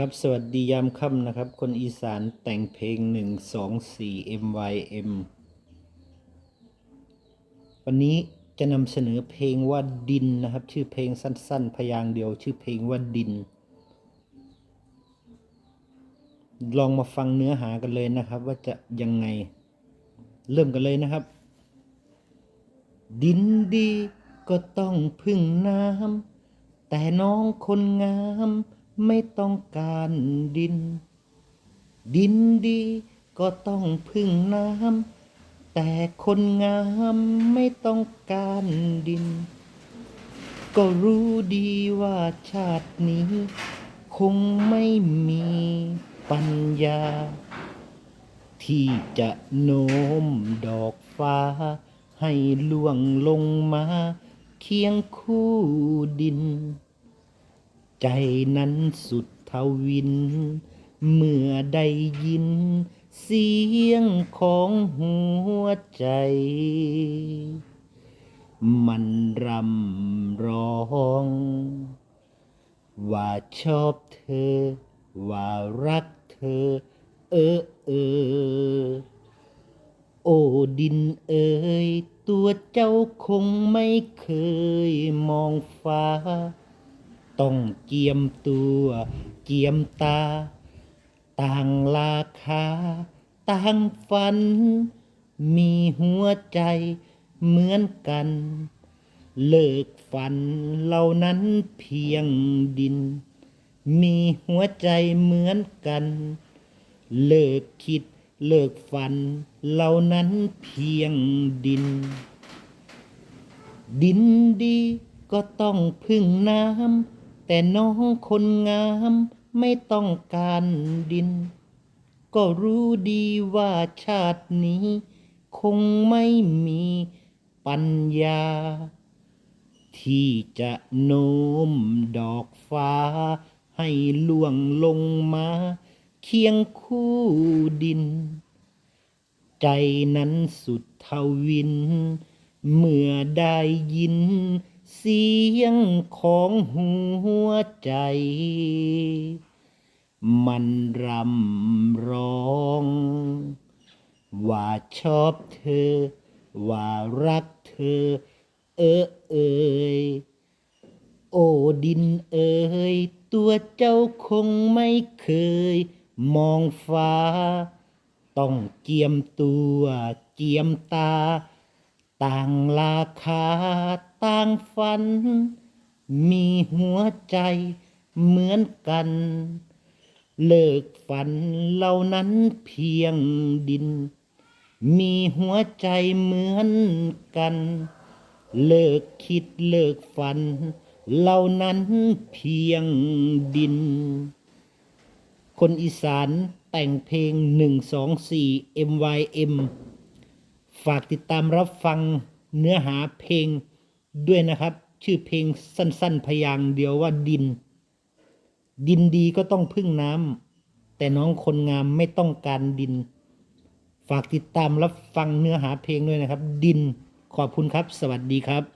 ครับ สวัสดียามค่ำนะครับ คนอีสานแต่งเพลงหนึ่งสองสี่ MYM วันนี้จะนำเสนอเพลงว่าดินนะครับ ชื่อเพลงสั้น ๆ พยางค์เดียว ชื่อเพลงว่าดิน ลองมาฟังเนื้อหากันเลยนะครับ ว่าจะยังไง เริ่มกันเลยนะครับ ดินดีก็ต้องพึ่งน้ำแต่น้องคนงาม ไม่ต้องการดิน ดินดีก็ต้องพึ่งน้ำแต่คนงามไม่ต้องการดิน ก็รู้ดีว่าชาตินี้ คงไม่มีปัญญา ที่จะโน้มดอกฟ้า ให้ล่วงลงมา เคียงคู่ดิน ใจนั้นสุดทวิน เมื่อได้ยิน เสียงของหัวใจ มันรำร้อง ว่าชอบเธอ ว่ารักเธอ เออเออ โอ้ดินเอ่ยตัวเจ้าคงไม่เคยมองฟ้า ต้องเกียมตัว เกียมตา ต่างราคา ต่างฝัน มีหัวใจเหมือนกัน เลิกฝันเหล่านั้นเพียงดิน มีหัวใจเหมือนกัน เลิกคิดเลิกฝันเหล่านั้นเพียงดิน ดินดีก็ต้องพึ่งน้ำ แต่น้องคนงามไม่ต้องการดิน ก็รู้ดีว่าชาตินี้ คงไม่มีปัญญา ที่จะโน้มดอกฟ้า ให้ล่วงลงมา เคียงคู่ดิน ใจนั้นสุดทวิน เมื่อได้ยิน เสียงของหัวใจ มันรำร้อง ว่าชอบเธอ ว่ารักเธอ เออเอยโอดินเอ่ยตัวเจ้าคงไม่เคย มองฟ้า ต้องเกียมตัวเกียมตา ต่างราคาต่างฝัน มีหัวใจเหมือนกัน เลิกฝันเหล่านั้นเพียงดิน มีหัวใจเหมือนกัน เลิกคิดเลิกฝันเหล่านั้นเพียงดิน คนอีสานแต่งเพลง 124 MYM ฝากติดตามรับฟังเนื้อหาเพลงด้วยนะครับ ชื่อเพลงสั้น ๆ พยางค์เดียวว่าดิน ดินดีก็ต้องพึ่งน้ำแต่น้องคนงามไม่ต้องการดิน ฝากติดตามรับฟังเนื้อหาเพลงด้วยนะครับ ดินขอบคุณครับ สวัสดีครับ